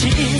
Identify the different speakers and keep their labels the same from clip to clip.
Speaker 1: 情。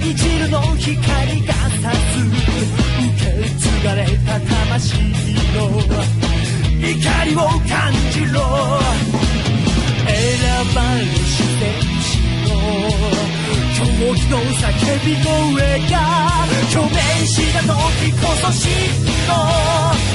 Speaker 1: 一縷の光が差す受け継がれた魂の怒りを感じろ。選ばれし戦しの狂気の叫びの上が共鳴した時こそ真の。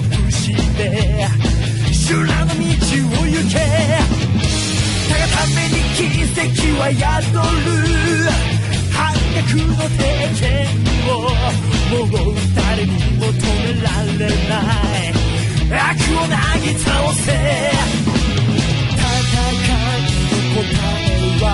Speaker 1: ップして修羅の道を行け。たがために奇跡は宿る。反逆の経験をもう誰にも止められない。悪をなぎ倒せ。戦いの答えは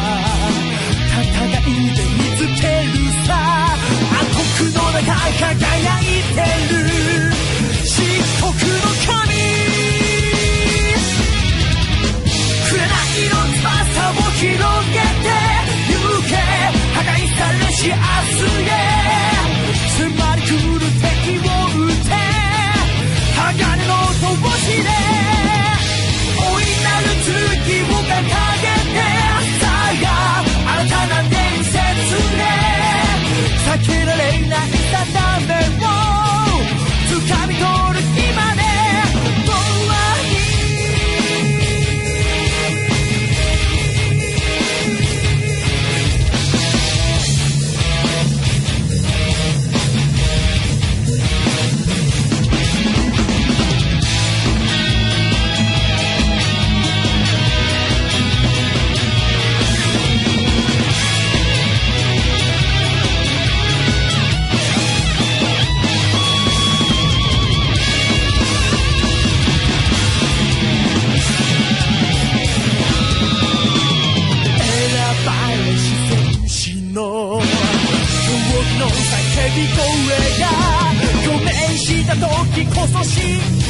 Speaker 1: Nordeste.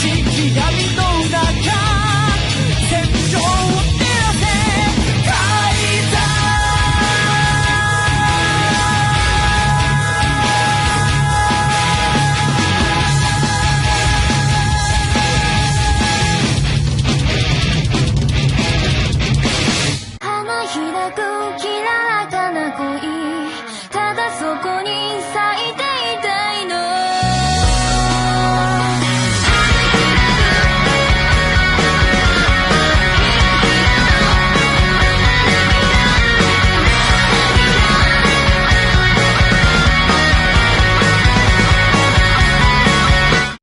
Speaker 1: しい闇の中